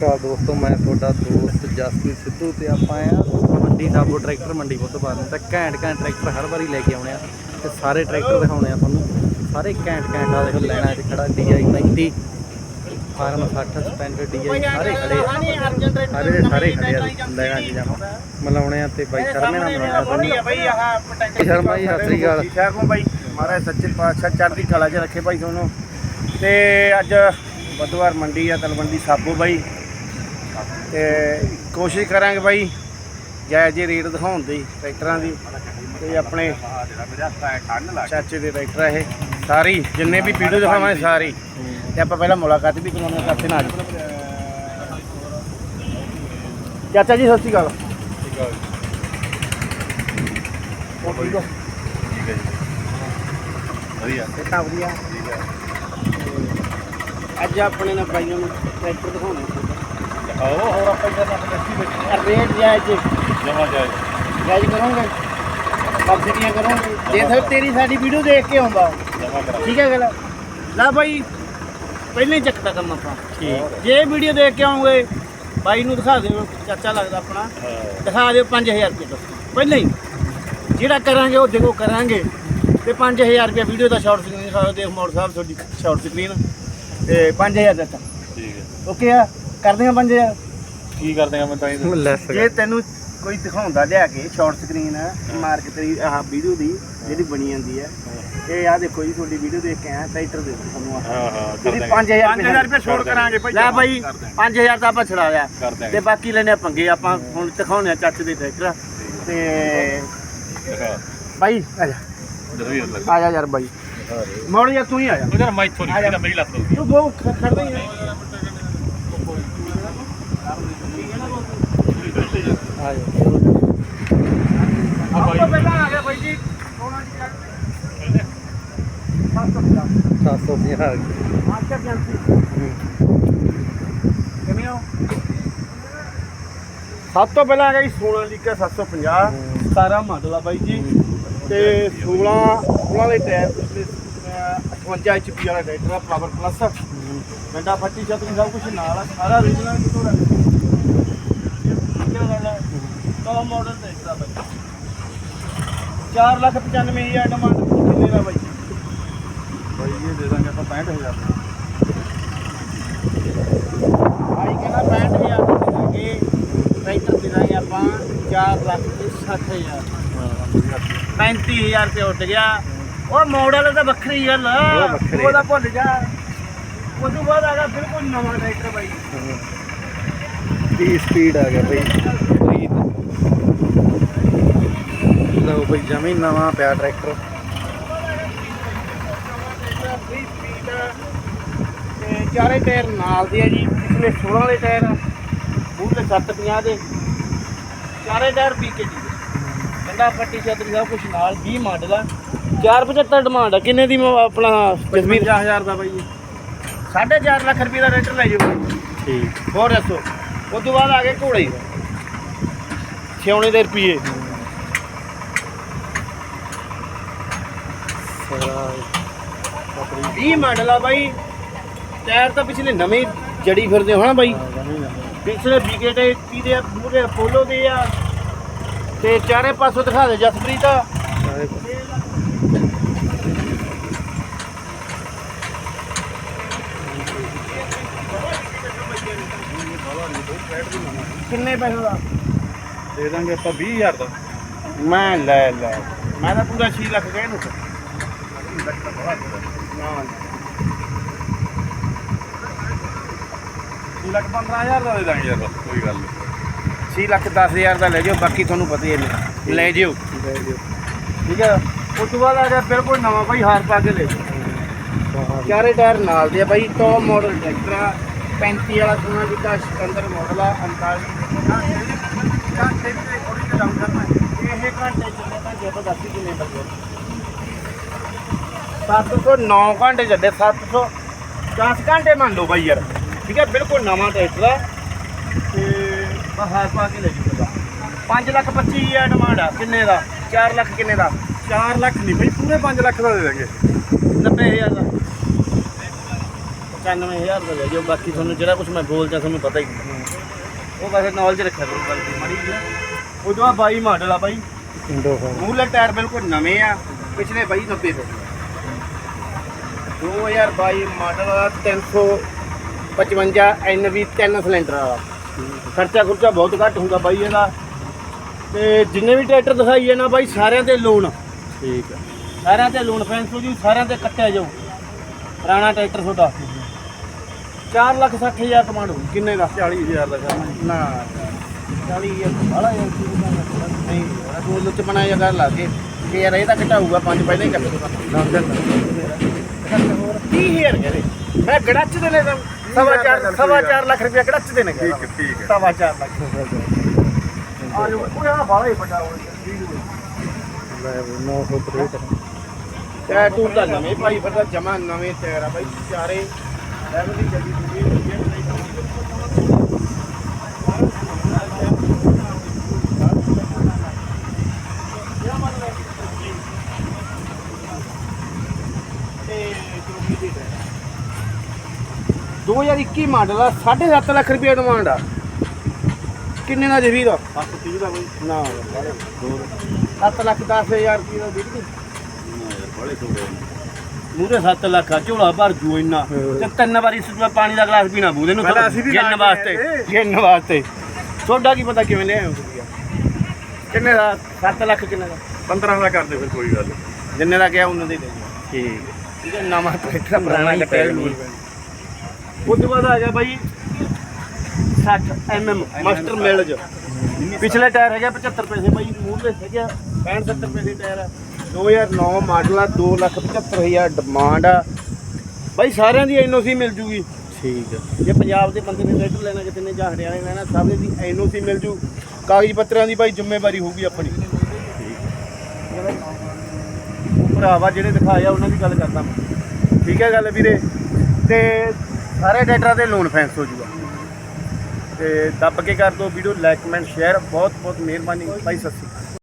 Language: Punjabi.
ਕਾ ਦੋਸਤੋ, ਮੈਂ ਤੁਹਾਡਾ ਦੋਸਤ ਜਸਪ੍ਰੀਤ ਸਿੱਧੂ ਤੇ ਆਪਾਂ ਆ ਮੰਡੀ ਸਾਬੋ ਟਰੈਕਟਰ, ਮੰਡੀ ਬੁੱਧਵਾਰ ਨੂੰ। ਤਾਂ ਘੈਂਟ ਘੈਂਟ ਟਰੈਕਟਰ ਹਰ ਵਾਰੀ ਲੈ ਕੇ ਆਉਣੇ ਆ ਤੇ ਸਾਰੇ ਟਰੈਕਟਰ ਦਿਖਾਉਣੇ ਆ ਤੁਹਾਨੂੰ। ਸਾਰੇ ਘੈਂਟ ਘੈਂਟ ਆ ਦੇਖੋ, ਲੈਣਾ ਤੇ ਖੜਾ DI 35 ਫਾਰਮ 60 ਸਪੈਂਡਰ DI ਸਾਰੇ ਖੜੇ ਸਾਰੇ ਦੇ ਸਾਰੇ ਖੜੇ ਆ ਲੈਣਾ ਜੀ ਜਾਵਾਂ ਮਿਲਾਉਣੇ ਆ ਤੇ ਬਾਈ ਸ਼ਰਮੇ ਨਾਲ ਮਿਲਾਉਣਾ ਤੁਹਾਨੂੰ। ਸ਼ਰਮਾ ਜੀ ਸਤਿ ਸ੍ਰੀ ਅਕਾਲ। ਠੀਕ ਠਾਕ ਹੋ ਬਾਈ? ਮਹਾਰਾਜ ਸੱਚੇ ਪਾਤਸ਼ਾਹ ਚੜ੍ਹਦੀ ਕਲਾ 'ਚ ਰੱਖੇ ਭਾਈ ਤੁਹਾਨੂੰ। ਤੇ ਅੱਜ ਬੁੱਧਵਾਰ ਮੰਡੀ ਆ, ਤਲਵੰਡੀ ਸਾਬੋ ਬਾਈ। ਤੇ ਕੋਸ਼ਿਸ਼ ਕਰਾਂਗੇ ਬਾਈ ਜਾਇਜ਼ ਜਿਹੇ ਰੇਟ ਦਿਖਾਉਣ ਦੀ ਟਰੈਕਟਰਾਂ ਦੀ ਤੇ ਆਪਣੇ ਚਾਚੇ ਦੇ ਟਰੈਕਟਰ ਇਹ। ਸਾਰੀ ਜਿੰਨੇ ਵੀ ਵੀਡੀਓ ਦਿਖਾਵਾਂਗੇ ਸਾਰੀ। ਤੇ ਆਪਾਂ ਪਹਿਲਾਂ ਮੁਲਾਕਾਤ ਵੀ ਕਰਾਉਣੀ ਚਾਚੇ ਨਾਲ। ਚਾਚਾ ਜੀ ਸਤਿ ਸ਼੍ਰੀ ਅਕਾਲ। ਹੋਰ ਠੀਕ ਹੋ? ਵਧੀਆ। ਅੱਜ ਆਪਣੇ ਨਾਲ ਬਾਈਆਂ ਨੂੰ ਟਰੈਕਟਰ ਦਿਖਾਉਣੇ ਆਓ ਹੋਰ ਆਪਾਂ ਇਹਨਾਂ ਨਾਲ ਦੱਸੀ ਵਿੱਚ ਰੇਟ ਜਾਇਜ਼ ਜਮਾ ਜਾਏ ਜਾਇਜ਼ ਕਰੋਗੇ? ਸਬਸਿਡੀਆਂ ਕਰੋਗੇ? ਜੇ ਸਰ ਤੇਰੀ ਸਾਡੀ ਵੀਡੀਓ ਦੇਖ ਕੇ ਆਉਂਦਾ। ਜਮਾ ਕਰਾ ਠੀਕ ਹੈ ਗੱਲ? ਲੈ ਬਾਈ ਪਹਿਲਾਂ ਹੀ ਚੱਕਦਾ ਕੰਮ ਆਪਾਂ। ਠੀਕ। ਜੇ ਵੀਡੀਓ ਦੇਖ ਕੇ ਆਉਂਗੇ ਬਾਈ ਨੂੰ ਦਿਖਾ ਦਿਓ ਚਾਚਾ ਲੱਗਦਾ ਆਪਣਾ। ਦਿਖਾ ਦਿਓ 5000 ਰੁਪਏ ਦਾ ਪਹਿਲਾਂ ਹੀ। ਜਿਹੜਾ ਕਰਾਂਗੇ ਉਹ ਦੇਖੋ ਕਰਾਂਗੇ। ਤੇ 5000 ਰੁਪਏ ਵੀਡੀਓ ਦਾ ਸ਼ਾਰਟ ਸਕਰੀਨ ਦਿਖਾ ਦਿਓ। ਦੇਖ ਮੋੜ ਸਾਹਿਬ ਤੁਹਾਡੀ ਸ਼ਾਰਟ ਸਕਰੀਨ ਤੇ 5000 ਦਾ ਠੀਕ ਹੈ। ਓਕੇ ਆ? ਕਰਦੇ ਆ 5000 ਕੀ ਕਰਦੇ ਆ ਮੈਂ ਤਾਂ ਇਹ ਲੈਸ ਜੇ ਤੈਨੂੰ ਕੋਈ ਦਿਖਾਉਂਦਾ ਲਿਆ ਕੇ ਸ਼ਾਰਟ ਸਕਰੀਨ ਮਾਰਕ ਤੇਰੀ ਆਹ ਵੀਡੀਓ ਦੀ ਜਿਹੜੀ ਬਣੀ ਜਾਂਦੀ ਹੈ। ਇਹ ਆ ਦੇਖੋ ਜੀ ਤੁਹਾਡੀ ਵੀਡੀਓ ਦੇਖ ਕੇ ਆਇਆ ਟਾਈਟਰ ਦੇ ਦਿਓ ਤੁਹਾਨੂੰ ਆਹ ਹਾਂ ਹਾਂ ਕਰ ਇਹਦੀ ਦਾਂਗੇ 5000 5000 ਰੁਪਏ ਛੋੜ ਕਰਾਂਗੇ ਭਾਈ ਲੈ ਭਾਈ ਕਰ ਦਿਆਂਗੇ। 5000 ਤਾਂ ਆਪਾਂ ਛੜਾ ਲਿਆ। ਕਰ ਦਿਆਂਗੇ। ਤੇ ਬਾਕੀ ਲੈਣੇ ਆ ਪੰਗੇ ਆਪਾਂ ਹੁਣ ਦਿਖਾਉਣੇ ਆ ਚਾਚੇ ਦੇ ਟਰੈਕਟਰ ਤੇ ਦਿਖਾ। ਬਾਈ ਆ ਜਾ। ਲੱਗ ਆ ਜਾ ਯਾਰ ਬਾਈ। ਮੋੜ ਜਾ ਤੂੰ ਹੀ ਆ ਜਾ। ਉਧਰ ਮੈਂ ਇੱਥੋਂ ਨਹੀਂ ਮੇਰੀ ਲੱਤ ਤੂੰ ਬਹੁਤ ਖੜਦਾ ਹੀ ਹੈ ਆ ਜਾਓ ਆ ਆਪਾਂ ਪਹਿਲਾਂ ਆ ਗਿਆ ਬਾਈ ਜੀ ਸੋਨਾ ਜੀ 750 750 ਆਖਰ ਜਾਂਦੀ ਕਿਵੇਂ ਹੋ ਸਭ ਤੋਂ ਪਹਿਲਾਂ ਆ ਗਿਆ ਜੀ ਸੋਨਾਲੀਕਾ 750 17 ਮਾਡਲ ਆ ਬਾਈ ਜੀ ਤੇ 16 16 ਦੇ ਟਾਇਰ ਪਿਛਲੇ ਅਹ, 58 HP ਵਾਲਾ ਟਰੈਕਟਰ ਆ ਪਾਵਰ ਪਲੱਸ ਡੰਡਾ ਫੱਟੀ ਛਤਰੀ ਸਭ ਕੁਝ ਨਾਲ ਆ ਸਾਰਾ ਰੀਜਨਲ ਕਿਤੋਂ ਰੱਖ 9 ਮਾਡਲ ਦੇਖਦਾ ਬਾਈ। 495000 ਡਿਮਾਂਡ ਕਿੰਨੇ ਦਾ ਬਾਈ? ਬਾਈ ਇਹ ਦੇ ਦਾਂਗੇ ਆਪਾਂ 65000 ਭਾਈ ਕਹਿੰਦਾ 65000 ਦੇ ਦਾਂਗੇ। ਟਰੈਕਟਰ ਦੇ ਦਾਂਗੇ ਆਪਾਂ 4 ਲੱਖ 60000 35000 ਤੇ ਉੱਡ ਗਿਆ। ਉਹ ਮਾਡਲ ਤਾਂ ਵੱਖਰੀ ਗੱਲ। ਉਹਦਾ ਭੁੱਲ ਜਾ। ਉਸ ਤੋਂ ਬਾਅਦ ਆ ਗਿਆ ਬਿਲਕੁਲ ਨਵਾਂ ਟਰੈਕਟਰ ਬਾਈ। ਕੀ ਸਪੀਡ ਆ ਗਿਆ ਬਈ ਲਓ ਬਈ ਜਮੀ ਨਵਾਂ ਪਿਆ ਟਰੈਕਟਰ। ਚਾਰੇ ਟਾਇਰ ਨਾਲ ਦੇ ਆ ਜੀ ਪਿਛਲੇ 16 ਵਾਲੇ ਟਾਇਰ ਮੂਹਰੇ 750 ਦੇ। ਚਾਰੇ ਟਾਇਰ ਪੀਕੇ ਜੀ। ਕੰਡਾ ਪੱਟੀ ਛਤਰੀ ਸਭ ਕੁਝ ਨਾਲ 20 ਮਾਡਲ ਆ। 475 ਡਿਮਾਂਡ ਆ। ਕਿੰਨੇ ਦੀ ਆਪਣਾ ਜਸਵੀਰ? 50000 ਦਾ ਭਾਈ 4.5 ਲੱਖ ਰੁਪਏ ਦਾ ਰੇਟਰ ਲੈ ਜਾਓ। ਠੀਕ। ਹੋਰ ਦੱਸੋ ਉਸ ਤੋਂ ਬਾਅਦ ਆ ਗਏ ਘੋੜੇ। ਛਿਉਣੇ ਦੇ ਰੁਪਏ 20 ਮਾਡਲ ਆ ਬਾਈ। ਟਾਇਰ ਤਾਂ ਪਿਛਲੇ ਨਵੇਂ ਜੜੀ ਫਿਰਦੇ ਹੋਣਾ ਬਾਈ। ਪਿਛਲੇ ਵਿਕਟ ਕੀ ਦੇ ਆ ਪੂਰੇ ਅਪੋਲੋ ਦੇ ਆ। ਤੇ ਚਾਰੇ ਪਾਸੋਂ ਦਿਖਾ ਦੇ ਜਸਪ੍ਰੀਤ। ਸਾਰੇ ਕਿੰਨੇ ਪੈਸੇ ਦਾ? ਦੇ ਦਾਂਗੇ ਆਪਾਂ 20000 ਦਾ। ਮੈਂ ਲੈ ਲੈ। ਮੈਂ ਤਾਂ ਪੂਰਾ 6 ਲੱਖ ਕਹਿ ਨੂੰ ਤੂੰ ਲੱਖ 15000 ਦਾ ਦੇ ਦਾਂਗੇ ਯਾਰ ਬਸ ਕੋਈ ਗੱਲ ਨਹੀਂ। 6 ਲੱਖ 10000 ਦਾ ਲੈ ਜਾਓ ਬਾਕੀ ਤੁਹਾਨੂੰ ਪਤਾ ਹੀ ਹੈ। ਲੈ ਜਿਓ। ਠੀਕ ਹੈ? ਉਸ ਤੋਂ ਬਾਅਦ ਆ ਗਿਆ ਬਿਲਕੁਲ ਨਵਾਂ ਬਾਈ ਹਾਰ ਪਾ ਕੇ ਲੈ ਜਾਓ। ਚਾਰੇ ਟਾਇਰ ਨਾਲ ਦੇ ਆ ਬਾਈ ਟੌਪ ਮਾਡਲ ਟਰੈਕਟਰ ਆ 35 ਵਾਲਾ ਸੋਨਾ ਜਿੱਦਾਂ ਸਿਕੰਦਰ ਮਾਡਲ ਆ 39 ਘੰਟੇ ਵੀ ਥੋੜੀ ਜਿਹੀ ਡਾਊਨ ਕਰਨਾ ਇਹ ਘੰਟੇ ਚੱਲੇ ਤਾਂ ਜੇ ਤਾਂ ਦੱਸੀ ਕਿੰਨੇ ਬੱਗੇ 709 ਘੰਟੇ ਚੱਲੇ 700 10 ਘੰਟੇ ਮੰਨ ਲਓ ਬਾਈ ਯਾਰ। ਠੀਕ ਹੈ ਬਿਲਕੁਲ ਨਵਾਂ ਟਰੈਕਟਰ ਆ ਤੇ ਬਾਹਰ ਪਾ ਕੇ ਲੈ ਜੂਗਾ 5 ਲੱਖ 25 ਹਜ਼ਾਰ ਡਿਮਾਂਡ ਆ। ਕਿੰਨੇ ਦਾ? 4 ਲੱਖ ਕਿੰਨੇ ਦਾ? 4 ਲੱਖ ਨਹੀਂ ਭਾਈ ਪੂਰੇ 5 ਲੱਖ ਦਾ ਦੇ ਦਾਂਗੇ 90000 ਦਾ। 91000 ਦਾ ਲੈ ਜਾਓ। ਬਾਕੀ ਤੁਹਾਨੂੰ ਜਿਹੜਾ ਕੁਝ ਮੈਂ ਬੋਲਦਾ ਤੁਹਾਨੂੰ ਪਤਾ ਹੀ ਉਹ ਵੈਸੇ ਨੌਲੇਜ ਰੱਖਿਆ ਕਰੋ ਗੱਲ ਦੀ ਮਾੜੀ ਜੀ ਉਦੋਂ ਆ 22 ਮਾਡਲ ਆ ਬਾਈ। ਮੂਹਰਲੇ ਟਾਇਰ ਬਿਲਕੁਲ ਨਵੇਂ ਆ। ਪਿਛਲੇ ਬਾਈ 90 ਦੇ। 2022 ਮਾਡਲ ਆ 355 NV ਤਿੰਨ ਸਿਲੰਡਰ ਵਾਲਾ ਖਰਚਾ ਖੁਰਚਾ ਬਹੁਤ ਘੱਟ ਹੁੰਦਾ ਬਾਈ ਇਹਦਾ। ਤੇ ਜਿੰਨੇ ਵੀ ਟਰੈਕਟਰ ਦਿਖਾਈਏ ਨਾ ਬਾਈ ਸਾਰਿਆਂ ਤੇ ਲੋਨ ਠੀਕ ਆ। ਸਾਰਿਆਂ ਤੇ ਲੋਨ ਫੈਂਸ ਹੋ ਜੀ ਸਾਰਿਆਂ ਤੇ ਕੱਟਿਆ ਜਾਊ। ਪੁਰਾਣਾ ਟਰੈਕਟਰ ਤੁਹਾਡਾ। 4 ਲੱਖ 60 ਹਜ਼ਾਰ ਕਮਾਂਡ ਹੋਊ ਕਿੰਨੇ ਦਾ? 40000 ਦਾ ਕਰਨਾ। ਨਾ 40 ਹਜ਼ਾਰ ਯਾਰ ਕਰਨਾ? ਨਹੀਂ ਯਾਰ, ਤੂੰ ਲੁੱਚ ਬਣਾ ਜਾਂ ਗੱਲ ਲਾ ਕੇ ਕਿ ਯਾਰ ਇਹ ਤਾਂ ਘਟਾਊਗਾ ਪੰਜ ਪਹਿਲਾਂ ਹੀ ਕੱਟ ਦੂਗਾ 30000 ਕਹਿੰਦੇ। ਮੈਂ ਗੜੱਚ ਦੇ ਨੇ ਸਵਾ ਚਾਰ ਸਵਾ ਚਾਰ ਲੱਖ ਰੁਪਇਆ ਗੜੱਚ ਦੇ ਨੇ ਠੀਕ ਠੀਕ। ਸਵਾ ਚਾਰ ਲੱਖ। ਆ ਜੋ ਉਹ ਆ ਬਾਲਾ ਹੀ ਵੱਡਾ ਹੋ ਲੈ ਵੀ 963 ਟਾਇਰ ਟੂਰ ਦਾ ਨਵੇਂ ਭਾਈ ਫਿਰ ਤਾਂ ਜਮਾ ਨਵੇਂ ਆ ਬਾਈ ਚਾਰੇ। ਲੈਵਲ ਦੀ ਜਲਦੀ ਦੂਜੀ। 2021 ਮਾਡਲ ਆ 7.5 ਲੱਖ ਰੁਪਏ ਡਿਮਾਂਡ ਆ। ਕਿੰਨੇ ਦਾ ਜਵੀ ਦਾ 730 ਦਾ ਬਈ। ਨਾ 7 ਲੱਖ 10000 ਰੁਪਏ ਦਾ ਵਿਕਦੀ ਬੜੇ ਛੋਟੇ ਮੂਰੇ 7 ਲੱਖ ਆ ਝੋਲਾ ਭਰ ਜੂ ਇੰਨਾ। ਤੇ ਤਿੰਨ ਵਾਰੀ ਸੁਣਾ ਪਾਣੀ ਦਾ ਗਲਾਸ ਪੀਣਾ ਬੂਦੇ ਨੂੰ ਨਾਲ ਵਾਸਤੇ। ਗਿਣਨ ਵਾਸਤੇ। ਤੁਹਾਡਾ ਕੀ ਪਤਾ ਕਿਵੇਂ ਲਿਆਏ ਹੋ ਤੁਸੀਂ ਯਾਰ? ਕਿੰਨੇ ਦਾ? 7 ਲੱਖ ਕਿੰਨੇ ਦਾ? 15 ਦਾ ਕਰਦੇ ਫਿਰ ਕੋਈ ਗੱਲ ਜਿੰਨੇ ਦਾ ਕਿਹਾ ਉਹਨਾਂ ਦੇ ਦੇ। ਠੀਕ। ਠੀਕ ਹੈ ਨਵਾਂ ਟਰੈਕਟਰ ਪੁਰਾਣਾ ਕੱਟਿਆ ਉਸ ਤੋਂ ਬਾਅਦ ਆ ਗਿਆ ਬਾਈ 60 mm ਮਾਸਟਰ ਮਿਲਜ ਪਿਛਲੇ ਟਾਇਰ ਹੈਗਾ 75 ਪੈਸੇ ਬਾਈ ਮੂਹਰੇ ਹੈਗਾ 65 70 ਪੈਸੇ ਟਾਇਰ ਆ। 2009 ਮਾਡਲ ਆ 275000 ਡਿਮਾਂਡ ਆ। ਬਾਈ ਸਾਰਿਆਂ ਦੀ ਐਨਓਸੀ ਮਿਲ ਜੂਗੀ। ਠੀਕ ਆ। ਜੇ ਪੰਜਾਬ ਦੇ ਬੰਦੇ ਨੇ ਟਰੈਕਟਰ ਲੈਣਾ ਕਿਤੇ ਨੇ ਜਾਂ ਹਰਿਆਣੇ ਲੈਣਾ ਸਭ ਦੀ ਐਨਓਸੀ ਮਿਲ ਜੂ। ਕਾਗਜ਼ ਪੱਤਰਾਂ ਦੀ ਬਾਈ ਜ਼ਿੰਮੇਵਾਰੀ ਹੋਊਗੀ ਆਪਣੀ। ਉਹ ਭਰਾਵਾ ਜਿਹੜੇ ਦਿਖਾਏ ਆ ਉਹਨਾਂ ਦੀ ਗੱਲ ਕਰਦਾ ਠੀਕ ਹੈ ਗੱਲ ਵੀਰੇ? ਤੇ ਸਾਰੇ ਟਰੈਕਟਰਾਂ ਤੇ ਲੋਨ ਫੈਂਸ ਹੋ ਜੂਗਾ। ਤੇ ਦੱਬ ਕੇ ਕਰ ਦਿਓ ਵੀਡੀਓ ਲਾਈਕ ਕਮੈਂਟ ਸ਼ੇਅਰ ਬਹੁਤ ਬਹੁਤ ਮਿਹਰਬਾਨੀ। ਬਾਈ, ਸਤਿ ਸ਼੍ਰੀ ਅਕਾਲ।